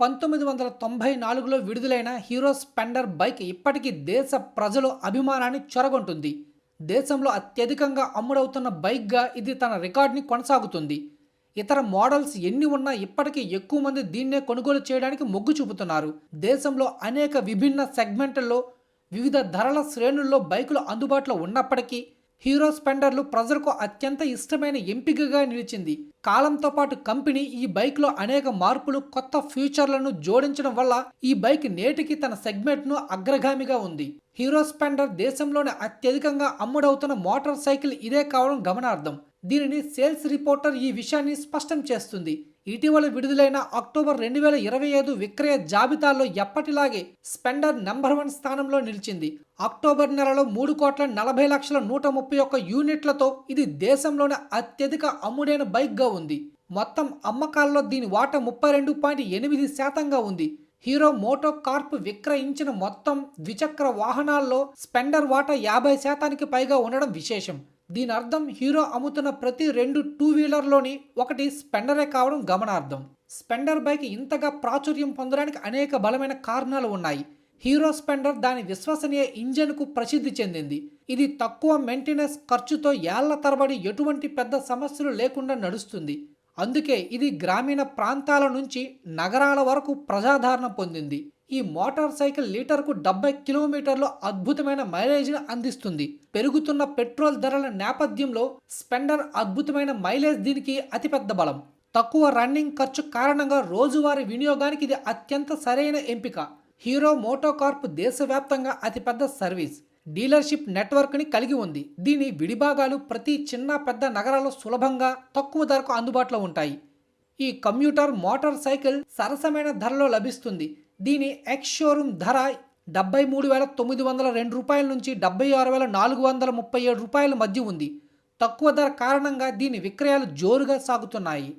పంతొమ్మిది వందల తొంభై నాలుగులో విడుదలైన హీరో స్పెండర్ బైక్ ఇప్పటికీ దేశ ప్రజలు అభిమానాన్ని చొరగొంటుంది. దేశంలో అత్యధికంగా అమ్ముడవుతున్న బైక్గా ఇది తన రికార్డుని కొనసాగుతుంది. ఇతర మోడల్స్ ఎన్ని ఉన్నా ఇప్పటికీ ఎక్కువ మంది దీన్నే కొనుగోలు చేయడానికి మొగ్గు చూపుతున్నారు. దేశంలో అనేక విభిన్న సెగ్మెంట్లలో వివిధ ధరల శ్రేణుల్లో బైకులు అందుబాటులో ఉన్నప్పటికీ హీరో స్పెండర్లు ప్రజలకు అత్యంత ఇష్టమైన ఎంపికగా నిలిచింది. కాలంతో పాటు కంపెనీ ఈ బైక్లో అనేక మార్పులు కొత్త ఫ్యూచర్లను జోడించడం వల్ల ఈ బైక్ నేటికి తన సెగ్మెంట్ను అగ్రగామిగా ఉంది. హీరో స్పెండర్ దేశంలోనే అత్యధికంగా అమ్ముడవుతున్న మోటార్ సైకిల్ ఇదే కావడం గమనార్థం దీనిని సేల్స్ రిపోర్టర్ ఈ విషయాన్ని స్పష్టం చేస్తుంది. ఇటీవల విడుదలైన అక్టోబర్ రెండు వేల ఇరవై ఐదు విక్రయ జాబితాలో ఎప్పటిలాగే స్పెండర్ నెంబర్ వన్ స్థానంలో నిలిచింది. అక్టోబర్ నెలలో మూడు కోట్ల నలభై లక్షల నూట ముప్పై ఒక్క యూనిట్లతో ఇది దేశంలోనే అత్యధిక అమ్ముడైన బైక్గా ఉంది. మొత్తం అమ్మకాల్లో దీని వాటా ముప్పై రెండు పాయింట్ ఎనిమిది శాతంగా ఉంది. హీరో మోటో కార్ప్ విక్రయించిన మొత్తం ద్విచక్ర వాహనాల్లో స్పెండర్ వాటా యాభై శాతానికి పైగా ఉండడం విశేషం. దీని అర్థం హీరో అమ్ముతున్న ప్రతి రెండు టూ వీలర్లోని ఒకటి స్పెండరే కావడం గమనార్థం స్పెండర్ బైక్ ఇంతగా ప్రాచుర్యం పొందడానికి అనేక బలమైన కారణాలు ఉన్నాయి. హీరో స్పెండర్ దాని విశ్వసనీయ ఇంజన్కు ప్రసిద్ధి చెందింది. ఇది తక్కువ మెయింటెనెన్స్ ఖర్చుతో ఏళ్ళ తరబడి ఎటువంటి పెద్ద సమస్యలు లేకుండా నడుస్తుంది. అందుకే ఇది గ్రామీణ ప్రాంతాల నుంచి నగరాల వరకు ప్రజాదరణ పొందింది. ఈ మోటార్ సైకిల్ లీటర్కు డెబ్బై కిలోమీటర్లు అద్భుతమైన మైలేజ్ను అందిస్తుంది. పెరుగుతున్న పెట్రోల్ ధరల నేపథ్యంలో స్పెండర్ అద్భుతమైన మైలేజ్ దీనికి అతిపెద్ద బలం. తక్కువ రన్నింగ్ ఖర్చు కారణంగా రోజువారీ వినియోగానికి ఇది అత్యంత సరైన ఎంపిక. హీరో మోటోకార్ప్ దేశవ్యాప్తంగా అతిపెద్ద సర్వీస్. డీలర్షిప్ నెట్వర్క్ని కలిగి ఉంది. దీని విడిభాగాలు ప్రతి చిన్న పెద్ద నగరాల్లో సులభంగా తక్కువ ధరకు అందుబాటులో ఉంటాయి. ఈ కమ్యూటర్ మోటార్ సైకిల్ సరసమైన ధరలో లభిస్తుంది. దీని ఎక్స్ షోరూమ్ ధర డెబ్బై మూడు వేల తొమ్మిది వందల రెండు రూపాయల నుంచి డెబ్బై ఆరు వేల నాలుగు వందల ముప్పై ఏడు రూపాయల మధ్య ఉంది. తక్కువ ధర కారణంగా దీని విక్రయాలు జోరుగా సాగుతున్నాయి.